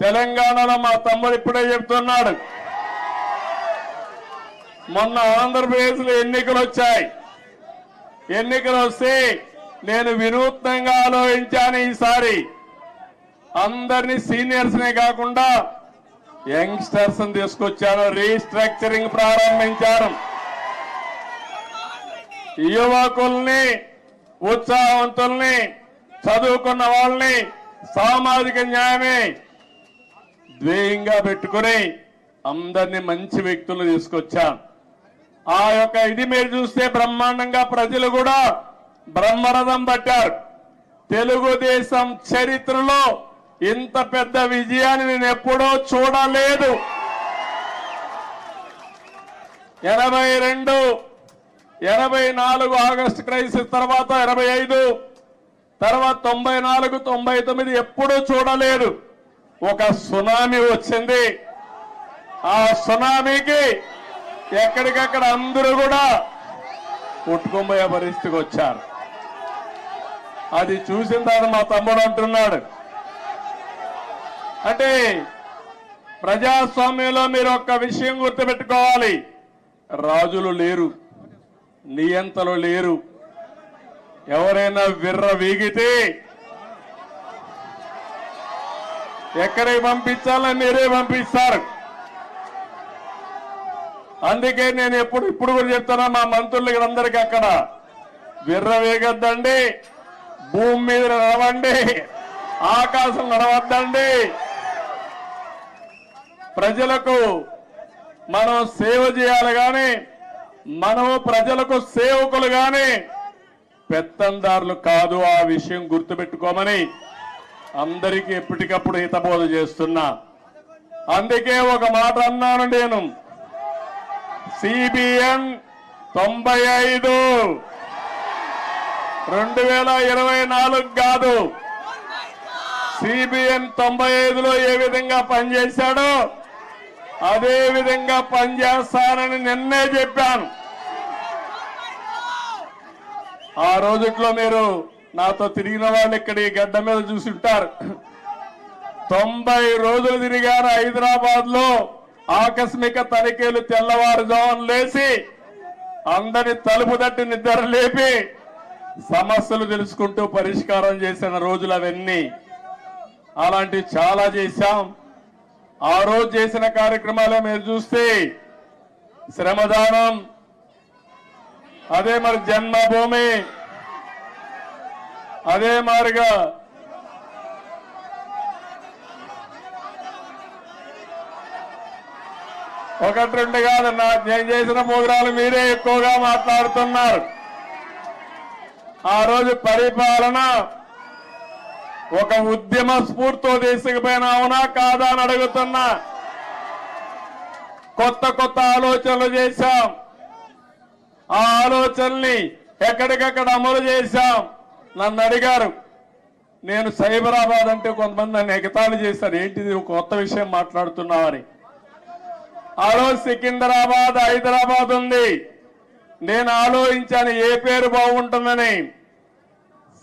తెలంగాణలో మా తమ్ముడు ఇప్పుడే చెప్తున్నాడు. మొన్న ఆంధ్రప్రదేశ్లో ఎన్నికలు వచ్చాయి. ఎన్నికలు వస్తే నేను వినూత్నంగా ఆలోచించాను ఈసారి. అందరినీ సీనియర్స్ నే కాకుండా యంగ్స్టర్స్ తీసుకొచ్చాను రీస్ట్రక్చరింగ్ ప్రారంభించాను. యువకుల్ని ఉత్సాహవంతుల్ని చదువుకున్న వాళ్ళని సామాజిక న్యాయమే ధ్యేయంగా పెట్టుకుని అందరినీ మంచి వ్యక్తులు తీసుకొచ్చాం. ఆ యొక్క ఇది మీరు చూస్తే బ్రహ్మాండంగా ప్రజలు కూడా బ్రహ్మరథం పట్టారు. తెలుగుదేశం చరిత్రలో ఇంత పెద్ద విజయాన్ని నేను ఎప్పుడో చూడలేదు. ఎనభై రెండు ఎనభై నాలుగు ఆగస్టు క్రైసిస్ తర్వాత ఎనభై ఐదు తర్వాత తొంభై నాలుగు తొంభై తొమ్మిది ఎప్పుడూ చూడలేదు. ఒక సునామీ వచ్చింది. ఆ సునామీకి ఎక్కడికక్కడ అందరూ కూడా కొట్టుకుపోయే పరిస్థితికి వచ్చారు. అది చూసిన తర్వాత మా తమ్ముడు అంటున్నాడు. అంటే ప్రజాస్వామ్యంలో మీరు ఒక్క విషయం గుర్తుపెట్టుకోవాలి. రాజులు లేరు. నియంతలు లేరు. ఎవరైనా విర్ర వీగితే ఎక్కడికి పంపించాలని మీరే పంపిస్తారు. అందుకే నేను ఎప్పుడు ఇప్పుడు కూడా చెప్తున్నా మా మంత్రులకి అందరికీ అక్కడ విర్రవేగొద్దండి భూమి మీద నడవండి ఆకాశం నడవద్దండి. ప్రజలకు మనం సేవ చేయాలి కానీ మనము ప్రజలకు సేవకులు కానీ పెత్తందారులు కాదు ఆ విషయం గుర్తుపెట్టుకోమని అందరికీ ఎప్పటికప్పుడు హితబోధ చేస్తున్నా. అందుకే ఒక మాట అన్నాను నేను. సిబిఎన్ తొంభై ఐదు. రెండు వేల ఇరవై నాలుగు కాదు. సిబిఎన్ తొంభై ఐదులో ఏ విధంగా పనిచేశాడో అదే విధంగా పనిచేస్తానని నిన్నే చెప్పాను. ఆ రోజుట్లో మీరు నాతో తిరిగిన వాళ్ళు ఇక్కడ ఈ గడ్డ మీద చూసి ఉంటారు. తొంభై రోజులు తిరిగారు హైదరాబాద్లో ఆకస్మిక తనిఖీలు తెల్లవారుజామున లేచి అందరి తలుపు తట్టి నిద్ర లేపి సమస్యలు తెలుసుకుంటూ పరిష్కారం చేసిన రోజులు అవన్నీ. అలాంటివి చాలా చేశాం. ఆ రోజు చేసిన కార్యక్రమాలే మీరు చూస్తే శ్రమదానం అదే మరి జన్మభూమి అదే మారుగా. ఒకటి రెండు కాదు నా నేను చేసిన ప్రోగ్రాలు మీరే ఎక్కువగా మాట్లాడుతున్నారు. ఆ రోజు పరిపాలన ఒక ఉద్యమ స్ఫూర్తితో తీసుకుపోయినా అవునా కాదా అని అడుగుతున్నా. కొత్త కొత్త ఆలోచనలు చేశాం. ఆ ఆలోచనల్ని ఎక్కడికక్కడ అమలు చేశాం. నన్ను అడిగారు. నేను సైబరాబాద్ అంటే కొంతమంది నన్ను ఎగతాళి చేశారు. ఏంటిది? ఒక కొత్త విషయం మాట్లాడుతున్నామని ఆ రోజు సికింద్రాబాద్ హైదరాబాద్ ఉంది. నేను ఆలోచించాను ఏ పేరు బాగుంటుందని.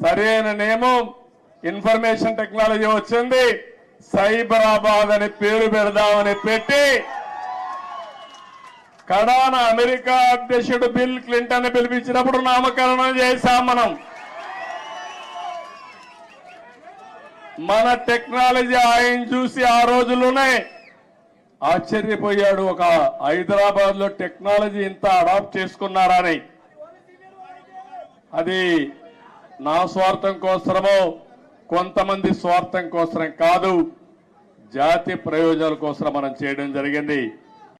సరైన నేమం ఇన్ఫర్మేషన్ టెక్నాలజీ వచ్చింది. సైబరాబాద్ అని పేరు పెడదామని పెట్టి కడాన అమెరికా అధ్యక్షుడు బిల్ క్లింటన్ పిలిపించినప్పుడు నామకరణం చేశాం మనం. మన టెక్నాలజీ ఆయన చూసి ఆ రోజుల్లోనే ఆశ్చర్యపోయాడు. ఒక హైదరాబాద్లో టెక్నాలజీ ఇంత అడాప్ట్ చేసుకున్నారని. అది నా స్వార్థం కోసమో కొంతమంది స్వార్థం కోసం కాదు జాతి ప్రయోజనాల కోసం మనం చేయడం జరిగింది.